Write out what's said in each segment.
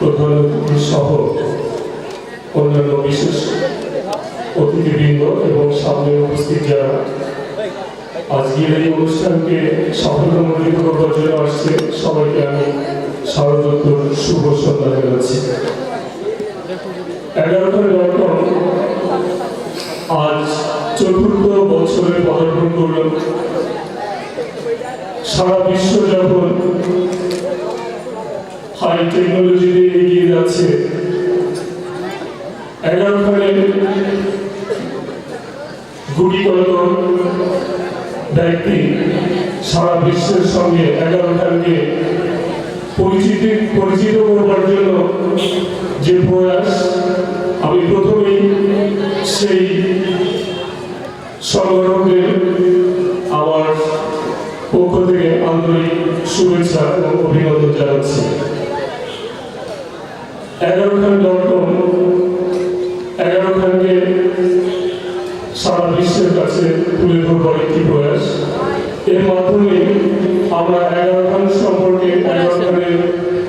প্রধান সহ অন্যান্য বিশেষ অতিথিবৃন্দ এবং সামনে উপস্থিত যারা আজকের এই অনুষ্ঠানকে সাফল্যমণ্ডিত করবার জন্য আসছে, সবাইকে আমি স্বাগতোত্তর শুভ সন্ধ্যা জানাচ্ছি। এগারোটা লটন আজ চতুর্থ বছরে পদার্পণ করল। সারা বিশ্ব যখন হাই টেকনোলজিতে এগিয়ে যাচ্ছে। এগারোখানে গুটি কত ব্যক্তি সারা বিশ্বের সঙ্গে এগারোখানকে পরিচিত পরিচিত করবার জন্য যে প্রয়াস আমি প্রথমেই সেই সংগঠনকে আমার পক্ষ থেকে আন্তরিক শুভেচ্ছা এবং অভিনন্দন জানাচ্ছি। এগারো খান ডট এগারো খানকে সারা বিশ্বের কাছে তুলে ধরবার একটি প্রয়াস। এর মাধ্যমে আমরা এগারো খান সম্পর্কে, এগারো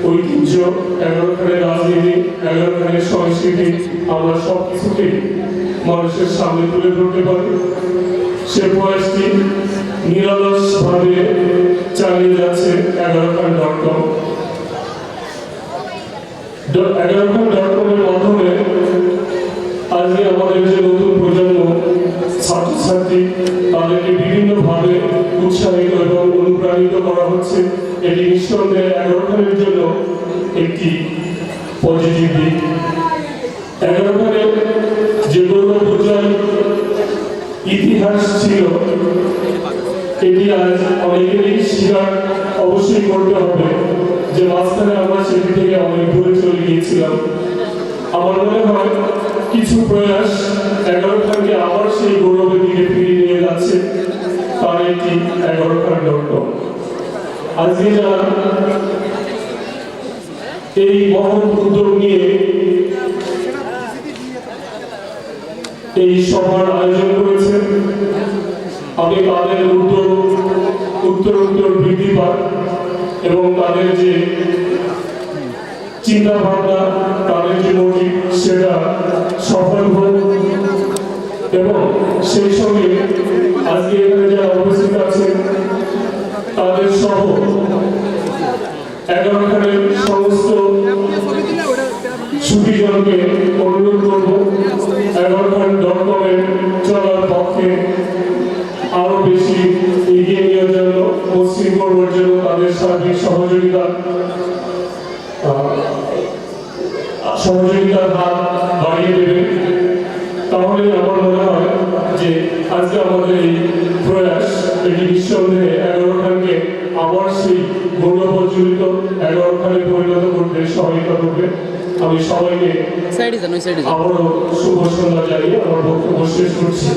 ঐতিহ্য, এগারো রাজনীতি, এগারো খানের আমরা সব কিছুকেই মানুষের সামনে তুলে ধরতে পারি। সে প্রয়াসটি নিরলসভাবে চালিয়ে যাচ্ছে এগারো খান ডট কম এগারো খান মাধ্যমে আজকে আমাদের যে নতুন প্রজন্ম, ছাত্রছাত্রী, তাদেরকে বিভিন্নভাবে উৎসাহিত এবং অনুপ্রাণিত করা হচ্ছে। এটি নিঃসন্দেহে এগারো খানের জন্য একটি পজিটিভ দিক। এগারো যে ইতিহাস ছিল, এটি আজ অনেকেরই স্বীকার অবশ্যই করতে হবে যে মাঝখানে আমরা সেটি থেকে অনেক দূরে চলে আমার মনে হয় কিছু প্রয়াস এগারো খানকে আবার সেই গৌরবের দিকে ফিরিয়ে নিয়ে যাচ্ছে তার একটি এগারো খান ডট আজকে যারা এই মহৎ উদ্যোগ নিয়ে এই সভার আয়োজন করেছে আমি তাদের উদ্যোগ উত্তর উত্তর বৃদ্ধি পাক এবং তাদের যে চিন্তা ভাবনা তাদের যে মোটিভ সেটা সফল হোক। এবং সেই সঙ্গে আজকে এখানে যারা উপস্থিত আছেন, তাদের সহ এগারোখানের সমস্ত সুবিজনকে অনুরোধ করব, এগারোখান ডট চলার পক্ষে আরও বেশি এগিয়ে নেওয়ার জন্য করবার জন্য তাদের সার্বিক সহযোগিতা সহযোগিতার হাত বাড়িয়ে দেবে। তাহলে আমার মনে হয় যে আজকে আমাদের এই প্রয়াস এটি নিঃসন্দেহে এগারো খানকে আবার সেই গৌরবজ্জলিত এগারো খানে পরিণত করতে সহায়তা করবে। আমি সবাইকে আবারও শুভ সন্ধ্যা জানিয়ে আমার বক্তব্য শেষ করছি।